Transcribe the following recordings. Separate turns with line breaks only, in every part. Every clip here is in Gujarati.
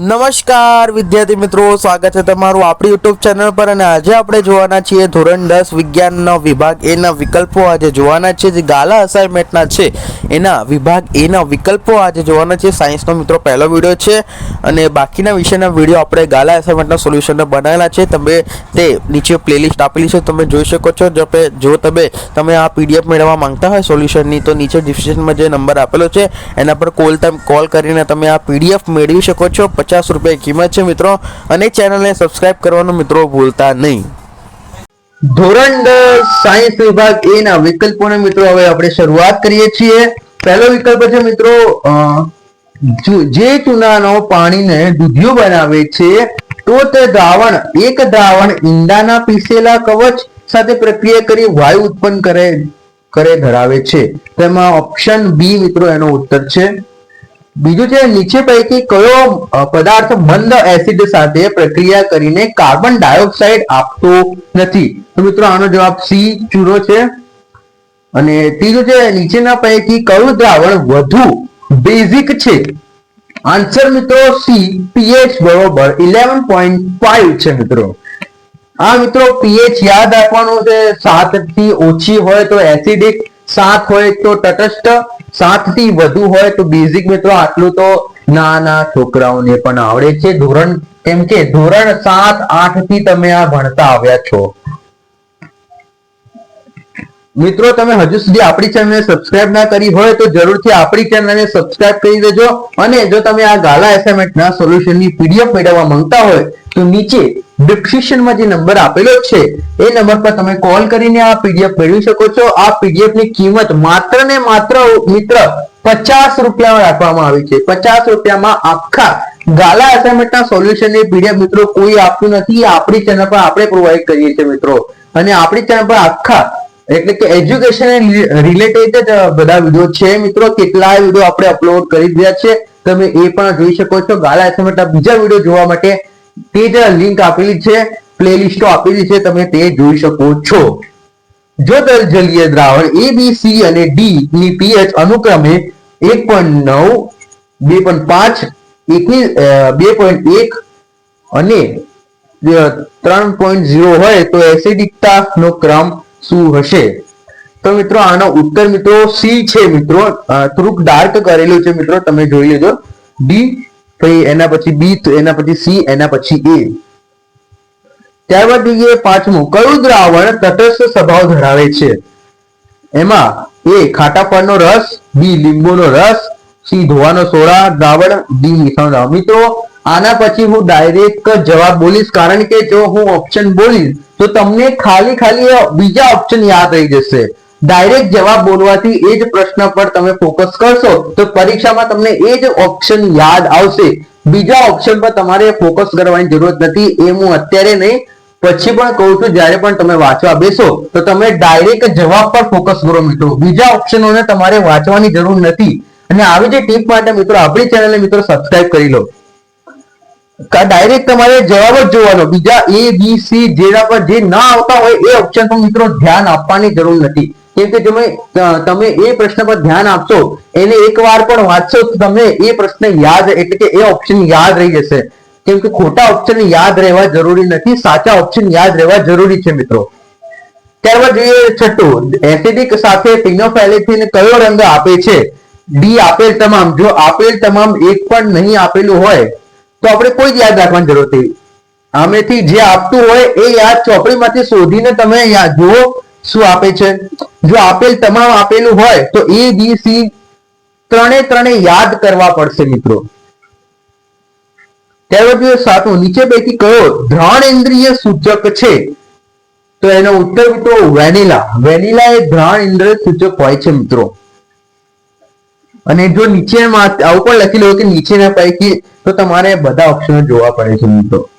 નમસ્કાર, વિદ્યાર્થી મિત્રો, સ્વાગત છે તમારું આપણી યુટ્યુબ ચેનલ પર અને આજે આપણે જોવાના છીએ ધોરણ દસ વિજ્ઞાનનો વિભાગ એના વિકલ્પો. આજે જોવાના છે જે ગાલા અસાઇનમેન્ટના છે, એના વિભાગ એના વિકલ્પો. આજે જોવાના છે સાયન્સનો મિત્રો પહેલો વીડિયો છે અને બાકીના વિષયના વીડિયો આપણે ગાલા અસાઇનમેન્ટના સોલ્યુશનને બનાવેલા છે. તમે તે નીચે પ્લેલિસ્ટ આપેલી છે, તમે જોઈ શકો છો. જો જો તમે તમે આ પીડીએફ મેળવવા માંગતા હોય સોલ્યુશનની તો નીચે ડિસ્ક્રિપ્શનમાં જે નંબર આપેલો છે, એના પર કોલ તમે કોલ કરીને તમે આ પીડીએફ મેળવી શકો છો. પચાસ રૂપિયા કિંમત છે મિત્રો અને ચેનલને સબસ્ક્રાઇબ કરવાનું મિત્રો ભૂલતા નહીં. ધોરણ સાયન્સ વિભાગ એ ના વિકલ્પોને મિત્રો હવે આપણે શરૂઆત કરીએ છીએ. પહેલો વિકલ્પ છે મિત્રો જે ચૂનાનો પાણીને દૂધિયું બનાવે છે, તો તે દ્રાવણ, એક દ્રાવણ ઈંડાના પીસેલા કવચ સાથે પ્રક્રિયા કરી વાયુ ઉત્પન્ન કરે કરે, ધરાવે છે. તેમાં ઓપ્શન બી મિત્રો એનો ઉત્તર છે. બીજું છે, નીચે પૈકી કયો પદાર્થ મંદ એસિડ સાથે પ્રક્રિયા કરીને કાર્બન ડાયોક્સાઇડ આપતો નથી? તો મિત્રો આનો જવાબ સી ચૂરો છે. અને ત્રીજું છે, નીચેના પૈકી કયું દ્રાવણ વધુ બેઝિક છે? આન્સર મિત્રો સી પીએચ બરોબર 11.5 છે મિત્રો. આ મિત્રો પીએચ યાદ રાખવાનું છે સાતથી ઓછી હોય તો એસિડિક સાત હોય તો તટસ્થ સાતથી વધુ હોય તો બેઝિક મિત્રો આટલું તો નાના છોકરાઓને પણ આવડે છે. ધોરણ, કેમ કે ધોરણ સાત આઠથી તમે આ ભણતા આવ્યા છો. મિત્રો, તમે હજુ સુધી આપણી ચેનલને સબસ્ક્રાઇબ ના કરી હોય તો જરૂરથી આપણી ચેનલને સબસ્ક્રાઇબ કરી દેજો. અને જો તમે આ ગાલા એસાઇનમેન્ટના સોલ્યુશનની પીડીએફ મેળવવા માંગતા હોય તો નીચે ડિસ્ક્રિપ્શનમાં જે નંબર આપેલો છે, એ નંબર પર તમે કોલ કરીને આ પીડીએફ મેળવી શકો છો. આ પીડીએફની કિંમત માત્ર ને માત્ર મિત્ર પચાસ રૂપિયામાં રાખવામાં આવી છે. પચાસ રૂપિયામાં આખા ગાલા એસાઇનમેન્ટના સોલ્યુશનની પીડીએફ મિત્રો કોઈ આપતું નથી. આપણી ચેનલ પર આપણે પ્રોવાઈડ કરીએ છીએ મિત્રો. અને આપણી ચેનલ પર આખા એટલે કે એજ્યુકેશન રિલેટેડ બધા વીડિયો છે મિત્રો. કેટલાય વીડિયો આપણે અપલોડ કરી દીધા છે. તમે એ પણ જોઈ શકો છો. ગાલા એસાઇનમેન્ટના બીજા વીડિયો જોવા માટે તે જ લિંક આપેલી છે પ્લેલિસ્ટો આપેલી છે, તમે તે જોઈ શકો છો. જો જલીય દ્રાવણ એ બી સી અને ડી ની પીએચ અનુક્રમે એક પોઈન્ટ નવ, બે પોઈન્ટ પાંચ, એકની બે પોઈન્ટ એક અને ત્રણ પોઈન્ટ ઝીરો હોય તો એસિડિકતા નો ક્રમ શું હશે? તો મિત્રો આનો ઉત્તર મિત્રો સી છે મિત્રો. થોડુંક ડાર્ક કરેલું છે મિત્રો, તમે જોઈ લેજો. ડી પછી એના પછી બી એના પછી સી, એના પછી એ. ત્યારબાદ જોઈએ પાંચમું, કયું દ્રાવણ તટસ્થ સ્વભાવ ધરાવે છે? એમાં એ ખાટા ફળનો રસ, બી લીંબુનો રસ, સી ધોવાનો સોડા, દ્રાવણ, ડી દ્રાવણ. મિત્રો, આના પછી હું ડાયરેક્ટ જવાબ બોલીશ, કારણ કે જો હું ઓપ્શન બોલીશ, તો તમને ખાલી ખાલી બીજા ઓપ્શન યાદ રહી જશે. ડાયરેક્ટ જવાબ બોલવાથી એ જ પ્રશ્ન પર તમે ફોકસ કરશો, તો પરીક્ષામાં તમને એ જ ઓપ્શન યાદ આવશે. બીજા ઓપ્શન પર તમારે ફોકસ કરવાની જરૂરત નથી એ હું અત્યારે નહીં. પછી પણ કહું છું, જ્યારે પણ તમે વાંચવા બેસો, તો તમે ડાયરેક્ટ જવાબ પર ફોકસ કરો મિત્રો. બીજા ઓપ્શનોને તમારે વાંચવાની જરૂર નથી. અને આવી જે ટીપ માટે મિત્રો, આપણી ચેનલને મિત્રો સબસ્ક્રાઇબ કરી લો. ડાયરેક્ટ તમારે જવાબ જ જોવાનો. બીજા એ બી સી જેના પર જે ના આવતા હોય, એ ઓપ્શન પર મિત્રો ધ્યાન આપવાની જરૂર નથી. કેમ કે તમે તમે એ પ્રશ્ન પર ધ્યાન આપશો, એને એકવાર પણ વાંચશો તો તમને એ પ્રશ્ન યાદ, એટલે કે એ ઓપ્શન યાદ રહી જશે. કેમ કે ખોટા ઓપ્શન યાદ રહેવા જરૂરી નથી, સાચા ઓપ્શન યાદ રહેવા જરૂરી છે મિત્રો. ત્યારબાદ જોઈએ છઠ્ઠું. એસિડિક સાથે પિનોફેલેથિન કયો રંગ આપે છે? ડી આપેલ તમામ. જો આપેલ તમામ એક પણ નહીં આપેલું હોય, તો આપણે કોઈ યાદ રાખવાની જરૂર નથી. આમેથી જે આપતું હોય એ યાદ ચોપડીમાંથી શોધીને તમે યાદ જુઓ. શું આપે છે? જો આપેલ તમામ આપેલું હોય, તો એ બી સી ત્રણે ત્રણે યાદ કરવા પડશે મિત્રો. ત્યારબાદ જોઈએ સાતમું, નીચે પૈકી કયો ધ્રાણ ઇન્દ્રિય સૂચક છે. તો એનો ઉત્તર મિત્રો વેનીલા. વેનીલા એ ધ્રાણ ઇન્દ્રિય સૂચક હોય છે મિત્રો. અને જો નીચેમાં, આવું પણ લખી લો કે નીચેના પૈકી, તો તમારે બધા ઓપ્શનો જોવા પડે છે મિત્રો.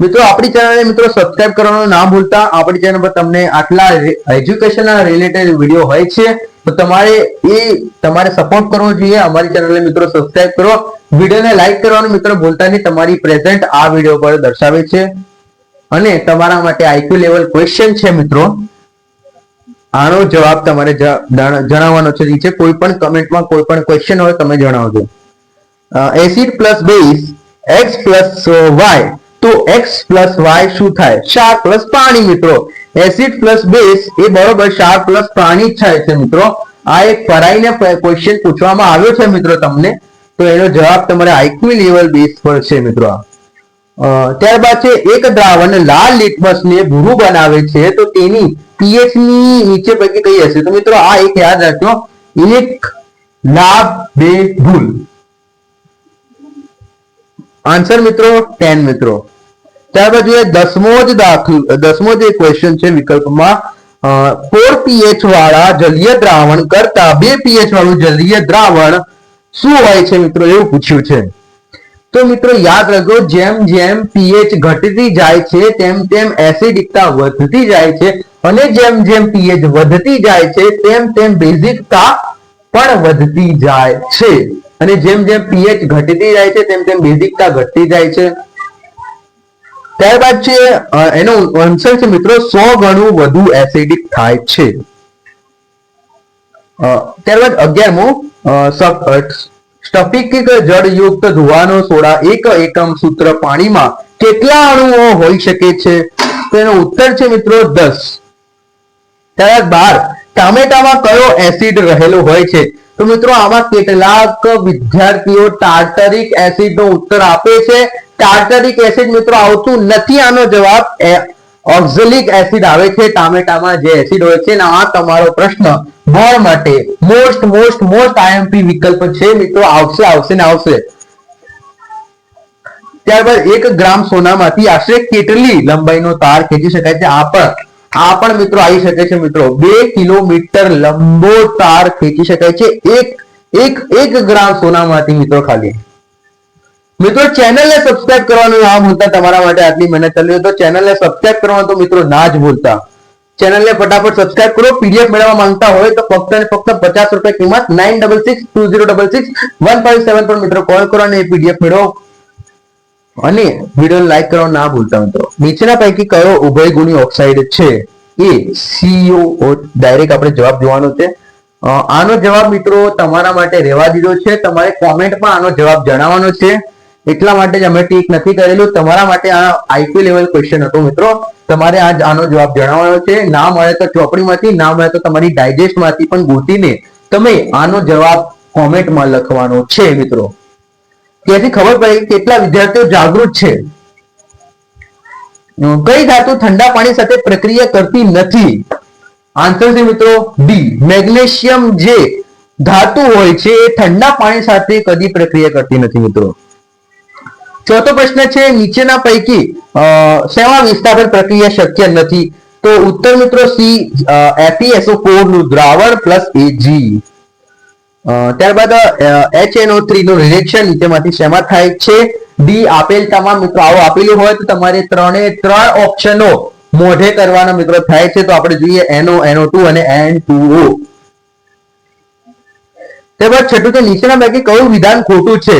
મિત્રો, આપણી ચેનલને મિત્રો સબસ્ક્રાઇબ કરવાનું ના ભૂલતા. આપણી ચેનલ પર તમને આટલા એજ્યુકેશનના રિલેટેડ વીડિયો હોય છે, તો તમારે એ તમારે સપોર્ટ કરવો જોઈએ. અમારી ચેનલને મિત્રો સબસ્ક્રાઇબ કરો. વિડીયોને લાઈક કરવાનું મિત્રો ભૂલતા નહીં. તમારી પ્રેઝન્ટ આ વીડિયો પર દર્શાવે છે. અને તમારા માટે આઈક્યુ લેવલ ક્વેશ્ચન છે મિત્રો. આનો જવાબ તમારે જણાવવાનો છે નીચે. કોઈ પણ કમેન્ટમાં કોઈ પણ ક્વેશ્ચન હોય, તમે જણાવજો. Acid plus base X plus Y તો એક્સ પ્લસ વાય શું થાય? ક્ષાર પ્લસ પાણી મિત્રો. એસિડ પ્લસ બેઝ એ બરોબર ક્ષાર પ્લસ પાણી જ થાય છે, મિત્રો. આ એક પરાઈને ક્વેશ્ચન પૂછવામાં આવ્યો છે, મિત્રો, તમને. તો એનો જવાબ તમારે આઈક્યુ લેવલ બેઝ પર છે, મિત્રો. ત્યારબાદ છે, એક દ્રાવણ લાલ લિટમસને ભૂરું બનાવે છે, તો તેની પીએચની નીચે પૈકી કઈ હશે? તો મિત્રો, આ એક યાદ રાખજો. એક લાભ બે ભૂલ. આન્સર મિત્રો ટેન મિત્રો. ત્યારબાદ જોઈએ દસમો જ દાખલ દસમો જે ક્વેશ્ચન છે વિકલ્પમાં ફોર પીએચ વાળા જલીય દ્રાવણ કરતા બે પીએચ વાળું જલીય દ્રાવણ શું હોય છે મિત્રો એવું પૂછ્યું છે. તો મિત્રો યાદ રાખો જેમ જેમ પીએચ ઘટતી જાય છે, તેમ તેમ એસિડિકતા વધતી જાય છે અને જેમ જેમ પીએચ વધતી જાય છે, તેમ તેમ બેઝિકતા પણ વધતી જાય છે. અને જેમ જેમ પીએચ ઘટતી જાય છે, તેમ તેમ બેઝિકતા ઘટતી જાય છે. ત્યારબાદ છે એનો આન્સર છે મિત્રો, સો ગણું વધુ એસિડિક થાય છે. ત્યારબાદ અગિયારમો સ્ટફિક જળયુક્ત ધોવાનો સોડા એક એકમ સૂત્ર પાણીમાં કેટલા અણુઓ હોઈ શકે છે? તો એનો ઉત્તર છે મિત્રો દસ. ત્યારબાદ બાર, ટામેટામાં કયો એસિડ રહેલો હોય છે? તો મિત્રો, આમાં કેટલાક વિદ્યાર્થીઓ ટાર્ટરિક એસિડ નો ઉત્તર આપે છે. ટાર્ટરિક એસિડ મિત્રો આવતું નથી આનો જવાબ. ઓક્ઝલિક એસિડ આવે છે, ટામેટામાં જે એસિડ હોય છે. ને, આ તમારો પ્રશ્ન બોર્ડ માટે. મોસ્ટ મોસ્ટ મોસ્ટ આઈએમપી વિકલ્પ છે મિત્રો. આવશે આવશે ને આવશે. ત્યારબાદ એક ગ્રામ સોનામાંથી આશરે કેટલી લંબાઈનો તાર ખેંચી શકાય છે? આ પણ આ પણ મિત્રો આવી શકે છે મિત્રો. બે કિલોમીટર લંબો તાર ખેંચી શકાય છે. એક એક એક ગ્રામ સોનામાંથી મિત્રો ખાલી. મિત્રો ચેનલને સબસ્ક્રાઇબ કરવાનું ના ભૂલતા, તમારા માટે આટલી મહેનત ચાલી તો ચેનલને સબસ્ક્રાઇબ કરવાનું તો મિત્રો ના જ ભૂલતા. ચેનલને ફટાફટ સબસ્ક્રાઇબ કરો. પીડીએફ મેળવવા માંગતા હોય તો ફક્ત અને ફક્ત પચાસ રૂપિયા કિંમત nine double six two zero double six one five seven પર મિત્રો કોલ કરો અને એ પીડીએફ મેળવો. અને વીડિયો લાઈક કરવાનું ના ભૂલતા મિત્રો. નીચેના પૈકી કયો ઉભયગુણી ઓક્સાઇડ છે? એ સીઓ ડાયરેક્ટ આપણે જવાબ જોવાનો છે. આનો જવાબ મિત્રો તમારા માટે રહેવા દીધો છે. તમારે કોમેન્ટમાં આનો જવાબ જણાવવાનો છે. એટલા માટે જ અમે ટીક નથી કરેલું. તમારા માટે આ આઈક્યુ લેવલ ક્વેશ્ચન હતો મિત્રો. તમારે આજ આનો જવાબ જણાવવાનો છે. ના મળે તો ચોપડીમાંથી, ના મળે તો તમારી ડાયજેસ્ટમાંથી પણ ગોતીને તમે આનો જવાબ કોમેન્ટમાં લખવાનો છે મિત્રો. ત્યાંથી ખબર પડે કે કેટલા વિદ્યાર્થીઓ જાગૃત છે. કઈ ધાતુ ઠંડા પાણી સાથે પ્રક્રિયા કરતી નથી? આન્સર છે મિત્રો ડી મેગ્નેશિયમ જે ધાતુ હોય છે, એ ઠંડા પાણી સાથે કદી પ્રક્રિયા કરતી નથી મિત્રો. ચોથો પ્રશ્ન છે, નીચેના પૈકી સેવા વિસ્થાપન પ્રક્રિયા શક્ય નથી. તો ઉત્તર મિત્રો સી FeSO4 નું દ્રાવણ પ્લસ એજી. ત્યારબાદ HNO3 નું રિએક્શન નીચેમાંથી શેમાં થાય છે? ડી, આપેલ તમામ મિત્રો આવો આપેલું હોય તો તમારે ત્રણે ત્રણ ઓપ્શનો મોઢે કરવાના મિત્રો થાય છે. તો આપણે જોઈએ એનઓ એનઓ ટુ અને એન ટુ ઓ. ત્યારબાદ છઠ્ઠું છે નીચેના પૈકી કયું વિધાન ખોટું છે?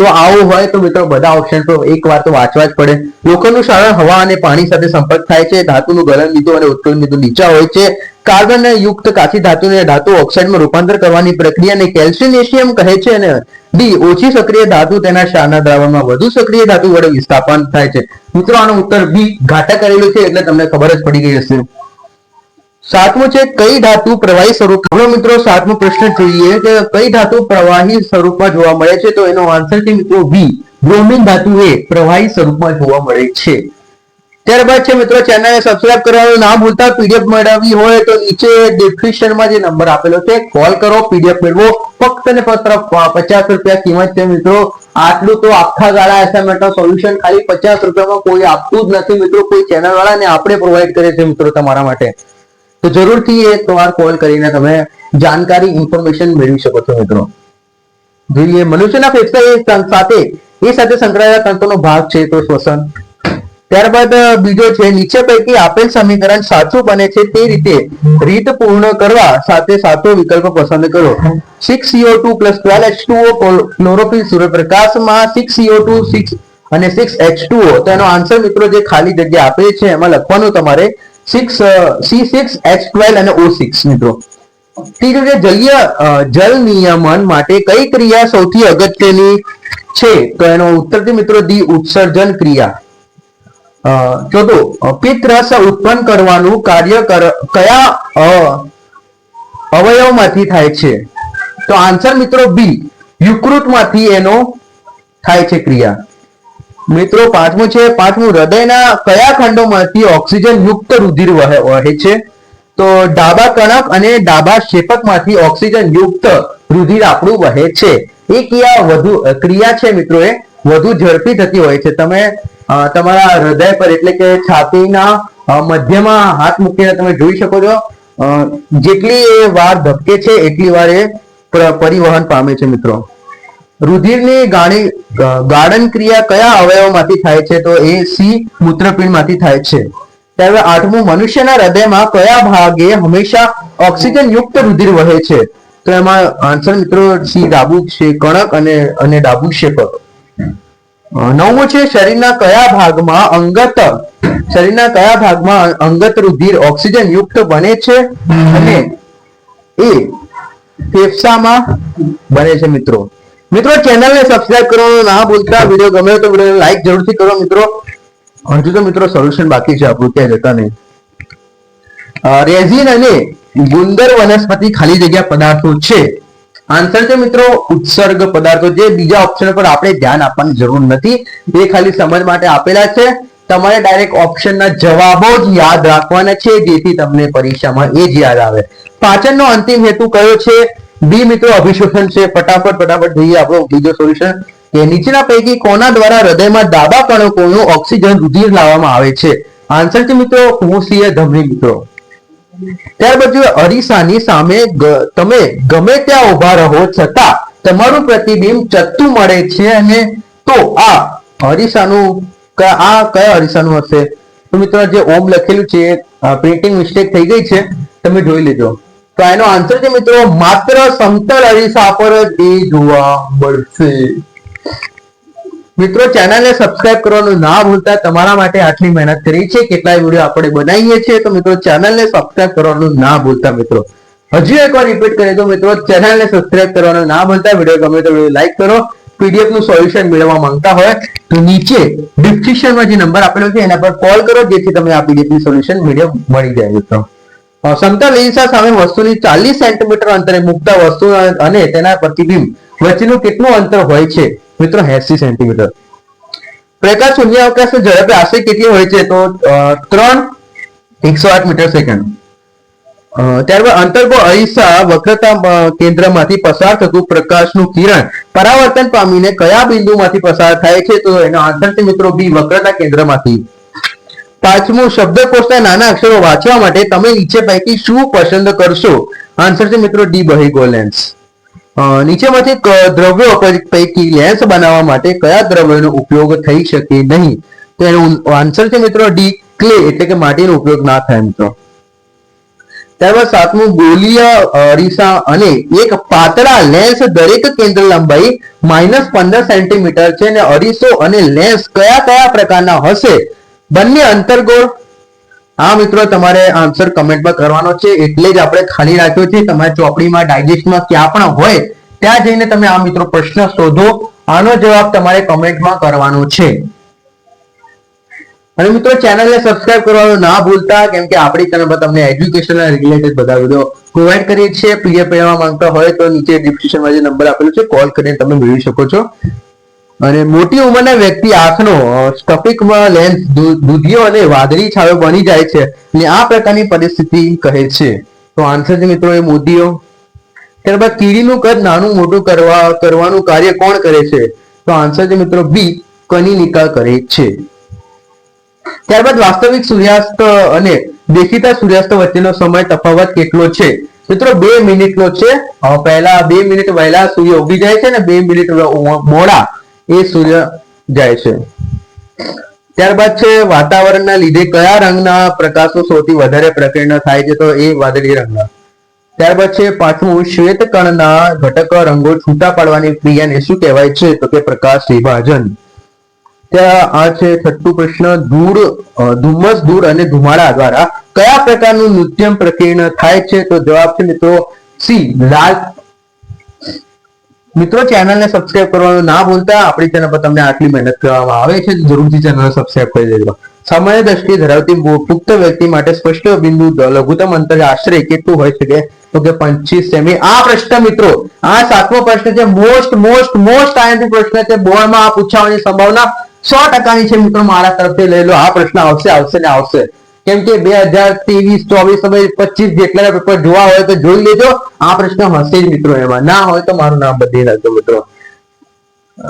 તો આવું હોય તો મિત્રો બધા ઓપ્શન તો એક વાર તો વાંચવા જ પડે. લોખંડનું સારણ હવા અને પાણી સાથે સંપર્ક થાય છે, ધાતુનું ગલન લીધું અને ઉત્કલન લીધું નીચા હોય છે. કાર્બન યુક્ત કાચી ધાતુને ધાતુ ઓક્સાઇડમાં રૂપાંતર કરવાની પ્રક્રિયાને કેલ્શિયમ કહે છે અને ડી ઓછી સક્રિય ધાતુ તેના શાના દ્રાવણમાં વધુ સક્રિય ધાતુ વડે વિસ્થાપન થાય છે. મિત્રો આનો ઉત્તર બી ઘાટા કરેલું છે એટલે તમને ખબર જ પડી ગઈ હશે. સાતમું છે, કઈ ધાતુ પ્રવાહી સ્વરૂપ? હવે મિત્રો, સાતમો પ્રશ્ન જોઈએ કે કઈ ધાતુ પ્રવાહી સ્વરૂપમાં જોવા મળે છે? તો એનો આન્સર છે મિત્રો વી બ્રોમિન ધાતુ એ પ્રવાહી સ્વરૂપમાં જોવા મળે છે. ત્યારબાદ છે મિત્રો ચેનલને સબસ્ક્રાઇબ કરવાનું ના ભૂલતા. પીડીએફ મેળવવી હોય તો નીચે ડિસ્ક્રિપ્શનમાં જે નંબર આપેલો છે કોલ કરો. પીડીએફ મેળવો. ફક્ત ને ફક્ત પચાસ રૂપિયા કિંમત છે મિત્રો. આટલું તો આખા ગાળા એસાઇનમેન્ટ સોલ્યુશન ખાલી પચાસ રૂપિયામાં કોઈ આપતું જ નથી મિત્રો. કોઈ ચેનલ વાળા ને આપણે પ્રોવાઈડ કરે છે મિત્રો તમારા માટે. તો જરૂરથી એક વાર કોલ કરીને તમે જાણકારી ઇન્ફોર્મેશન મેળવી શકો છો મિત્રો. જોઈએ, મનુષ્યના ફેફસા સાથે, એ સાથે સંકળાયેલા તંત્રનો ભાગ છે તો શ્વસન. ત્યારબાદ બીજો છે, નીચે પૈકી આપેલ સમીકરણ સાચું બને છે તે રીતે રીત પૂર્ણ કરવા સાથે સાચો વિકલ્પ પસંદ કરો. Six CO two plus twelve H two chlorophyll સૂર્યપ્રકાશમાં six CO two six અને સિક્સ એચ ટુ તેનો આન્સર મિત્રો જે ખાલી જગ્યા આપે છે, એમાં લખવાનું તમારે six C six H O six મિત્રો. ઠીક છે જલીય જલ નિયમન માટે કઈ ક્રિયા સૌથી અગત્યની છે? તો એનો ઉત્તર મિત્રો દી ઉત્સર્જન ક્રિયા. ચોથું અ, રસ ઉત્પન્ન કરવાનું કાર્ય કર- કયા અવયવમાંથી થાય છે? તો આન્સર મિત્રો બી યુકૃતમાંથી એનો થાય છે ક્રિયા. મિત્રો, પાંચમું છે, પાંચમું હૃદયના કયા ખંડોમાંથી ઓક્સિજન યુક્ત રુધિર વહે છે? તો ડાબા કણક અને ડાબા શેપકમાંથી ઓક્સિજન યુક્ત રુધિર આપણું વહે છે. એ ક્રિયા વધુ, ક્રિયા છે મિત્રો એ વધુ ઝડપી થતી હોય છે. તમે તમારા હૃદય પર એટલે કે છાતીના મધ્યમાં હાથ મૂકીને તમે જોઈ શકો છો. જેટલી એ વાર ધબકે છે, એટલી વાર એ પ્ર- પરિવહન પામે છે, મિત્રો. રુધિરની ગાણી ગાળન ક્રિયા કયા અવયવમાંથી થાય છે? તો એ સી મૂત્રપિંડમાંથી થાય છે. ત્યારે આઠમું, મનુષ્યના હૃદયમાં કયા ભાગે હંમેશા ઓક્સિજન યુક્ત રુધિર વહે છે? તો એમાં આન્સર મિત્રો સી ડાબુ છે, કણક અને અને ડાબુ શેપક. નવમું છે, શરીરના કયા ભાગમાં અંગત, શરીરના કયા ભાગમાં અંગત રુધિર ઓક્સિજન યુક્ત બને છે? અને એ ફેફસામાં બને છે મિત્રો. મિત્રો ચેનલને સબસ્ક્રાઇબ કરવાનું ના ભૂલતા. વીડિયો ગમે તો વીડિયો લાઈક જરૂરથી કરો મિત્રો. હજુ તો મિત્રો સોલ્યુશન બાકી છે આપણું ક્યાં જતા નહીં. રેઝિન અને ગુંદર વનસ્પતિ ખાલી જગ્યા પદાર્થો છે. આન્સર છે મિત્રો, ઉત્સર્ગ પદાર્થો. જે બીજા ઓપ્શન પર આપણે ધ્યાન આપવાની જરૂર નથી. એ ખાલી સમજ માટે આપેલા છે. તમારે ડાયરેક્ટ ઓપ્શનના જવાબો જ યાદ રાખવાના છે, જેથી તમને પરીક્ષામાં એ જ યાદ આવે. પાચનનો અંતિમ હેતુ કયો છે? બી મિત્રો, અભિશોષણ છે. ફટાફટ ફટાફટ જોઈએ આપણો બીજો સોલ્યુશન કે નીચેના પૈકી કોના દ્વારા હૃદયમાં ડાબા કણકોનું ઓક્સિજન રુધિર લાવવામાં આવે છે? આન્સર છે મિત્રો ફુફુસીય ધમની મિત્રો. ત્યાર પછી અરીસાની સામે તમે ગમે ત્યાં ઊભા રહો છતાં તમારું પ્રતિબિંબ ચત્તું મળે છે અને તો આ અરીસાનું આ કયા અરીસાનું હશે? તો મિત્રો જે ઓમ લખેલું છે પ્રિન્ટિંગ મિસ્ટેક થઈ ગઈ છે. તમે જોઈ લેજો. તો એનો આન્સર છે મિત્રો, માત્ર સમતલ અરીસા પર એ જોવા મળશે. મિત્રો ચેનલને સબસ્ક્રાઇબ કરવાનું ના ભૂલતા, તમારા માટે આટલી મહેનત કરી છે, કેટલાય વીડિયો આપણે બનાવીએ છીએ, તો મિત્રો ચેનલને સબસ્ક્રાઇબ કરવાનું ના ભૂલતા, મિત્રો. હજી એકવાર રિપીટ કરીએ તો, મિત્રો ચેનલને સબસ્ક્રાઇબ કરવાનું ના ભૂલતા વીડિયો ગમે તો વીડિયો લાઈક કરો પીડીએફનું સોલ્યુશન મેળવવા માંગતા હોય, તો નીચે ડિસ્ક્રિપ્શનમાં જે નંબર આપેલો છે, એના પર કોલ કરો, જેથી તમે આ પીડીએફનું સોલ્યુશન મેળવ મળી જાય, મિત્રો. સમતલ અરીસા સામે વસ્તુની ચાલીસ સેન્ટીમીટર અંતરે મુકતા વસ્તુ અને તેના પ્રતિબિંબ વચ્ચેનું કેટલું અંતર હોય છે? મિત્રો, એસી સેન્ટીમીટર પ્રકાશ શૂન્ય અવકાશ ઝડપે આશરે કેટલી હોય છે? તો ત્રણ એકસો આઠ મીટર સેકન્ડ ત્યારબાદ અંતર્ગો અરીસા વક્રતા કેન્દ્રમાંથી પસાર થતું પ્રકાશનું કિરણ પરાવર્તન પામીને કયા બિંદુમાંથી પસાર થાય છે? તો એનો આંતર મિત્રો બી, વક્રતા કેન્દ્રમાંથી. પાંચમું શબ્દકોશના નાના અક્ષરો વાંચવા માટે તમે નીચે પૈકી શું પસંદ કરશો? આન્સર છે મિત્રો ડી બહિગો લેન્સ નીચેમાંથી દ્રવ્યો પૈકી લેન્સ બનાવવા માટે કયા દ્રવ્યનો ઉપયોગ થઈ શકે નહીં? તો એનો આન્સર છે મિત્રો ડી ક્લે એટલે કે માટીનો ઉપયોગ ના થાય મિત્રો. ત્યારબાદ સાતમું, ગોલીય અરીસા અને એક પાતળા લેન્સ દરેક કેન્દ્ર લંબાઈ માઇનસ પંદર સેન્ટીમીટર છે અને અરીસો અને લેન્સ કયા કયા પ્રકારના હશે? બંને અંતર્ગોળ હા, મિત્રો, તમારે આન્સર કમેન્ટમાં કરવાનો છે. એટલે જ આપણે ખાલી રાખ્યો છે. તમારી ચોપડીમાં ડાયજેસ્ટમાં ક્યાં પણ હોય, ત્યાં જઈને તમે આ મિત્રો પ્રશ્ન શોધો. આનો જવાબ તમારે કમેન્ટમાં કરવાનો છે. અને મિત્રો ચેનલને સબસ્ક્રાઇબ કરવાનું ના ભૂલતા, કેમ કે આપણી ચેનલ પર તમને એજ્યુકેશન રિલેટેડ બધા વીડિયો પ્રોવાઈડ કરીએ છીએ. પીડીએફ મેળવવા માંગતા હોય તો નીચે ડિસ્ક્રિપ્શનમાં જે નંબર આપેલો છે કોલ કરીને તમે મેળવી શકો છો. અને મોટી ઉંમરના વ્યક્તિ આંખનો સ્ટફિકમાં લેન્સ દૂધિયો અને વાદળી છાયો બની જાય છે અને આ પ્રકારની પરિસ્થિતિ કહે છે. તો આન્સર છે મિત્રો એ મોદીઓ. ત્યારબાદ કીડીનું કદ નાનું મોટું કરવા, કરવાનું કાર્ય કોણ કરે છે? તો આન્સર છે મિત્રો બી, કની નિકાલ કરે છે. ત્યારબાદ વાસ્તવિક સૂર્યાસ્ત અને દેખીતા સૂર્યાસ્ત વચ્ચેનો સમય તફાવત કેટલો છે? મિત્રો બે મિનિટનો છે. પહેલા બે મિનિટ વહેલા સૂર્ય ઉગી જાય છે ને બે મિનિટ મોડા. એ સૂર્ય જાય છે. ત્યારબાદ છે, વાતાવરણના લીધે કયા રંગના પ્રકાશો સૌથી વધારે પ્રકીર્ણ થાય છે તો એ વાદળી રંગના. ત્યારબાદ છે, પાંચમું શ્વેત કણના ઘટક રંગો છૂટા પાડવાની ક્રિયાને શું કહેવાય છે? તો કે પ્રકાશ વિભાજન. ત્યાં આ છે, છઠ્ઠું પ્રશ્ન, ધૂળ ધુમ્મસ, ધૂળ અને ધુમાડા દ્વારા કયા પ્રકારનું નૃત્ય પ્રકીર્ણ થાય છે? તો જવાબ છે મિત્રો સી, લાલ મિત્રો ચેનલને સબસ્ક્રાઇબ કરવાનું ના ભૂલતા. આપણી ચેનલ પર તમને આટલી મહેનત કરવામાં આવે છે, જરૂરથી ચેનલને સબસ્ક્રાઇબ કરી દેજો. સમય, દ્રષ્ટિ ધરાવતી પુખ્ત વ્યક્તિ માટે સ્પષ્ટ બિંદુ લઘુત્તમ અંતર આશરે કેટલું હોઈ શકે, તો કે પંચીસ સેમી. આ પ્રશ્ન, મિત્રો, આ સાતમો પ્રશ્ન છે મોસ્ટ મોસ્ટ મોસ્ટ આઈએમપી પ્રશ્ન છે. બોર્ડમાં આ પૂછાવાની સંભાવના સો ટકાની છે, મિત્રો, મારા તરફથી લઈ લો. આ પ્રશ્ન આવશે આવશે ને આવશે. કેમ કે બે હજાર ત્રેવીસ, ચોવીસ પચીસ જેટલા પેપર જોવા હોય તો જોઈ લેજો. આ પ્રશ્ન હશે જ મિત્રો એમાં. ના હોય તો મારું નામ બદલી નાખજો મિત્રો.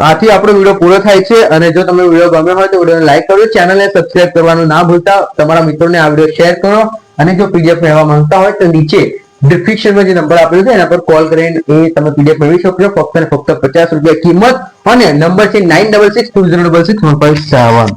આથી આપણો વીડિયો પૂરો થાય છે અને જો તમને વીડિયો ગમ્યો હોય તો વિડીયોને લાઈક કરજો, ચેનલને સબસ્ક્રાઇબ કરવાનું ના ભૂલતા. તમારા મિત્રોને આ વીડિયો શેર કરો અને જો પીડીએફ મેળવવા માંગતા હોય તો નીચે ડિસ્ક્રિપ્શનમાં જે નંબર આપેલો છે એના પર કોલ કરીને એ તમે પીડીએફ મેળવી શકશો. ફક્ત ને ફક્ત પચાસ રૂપિયા કિંમત અને નંબર છે nine double six two zero double six one five seven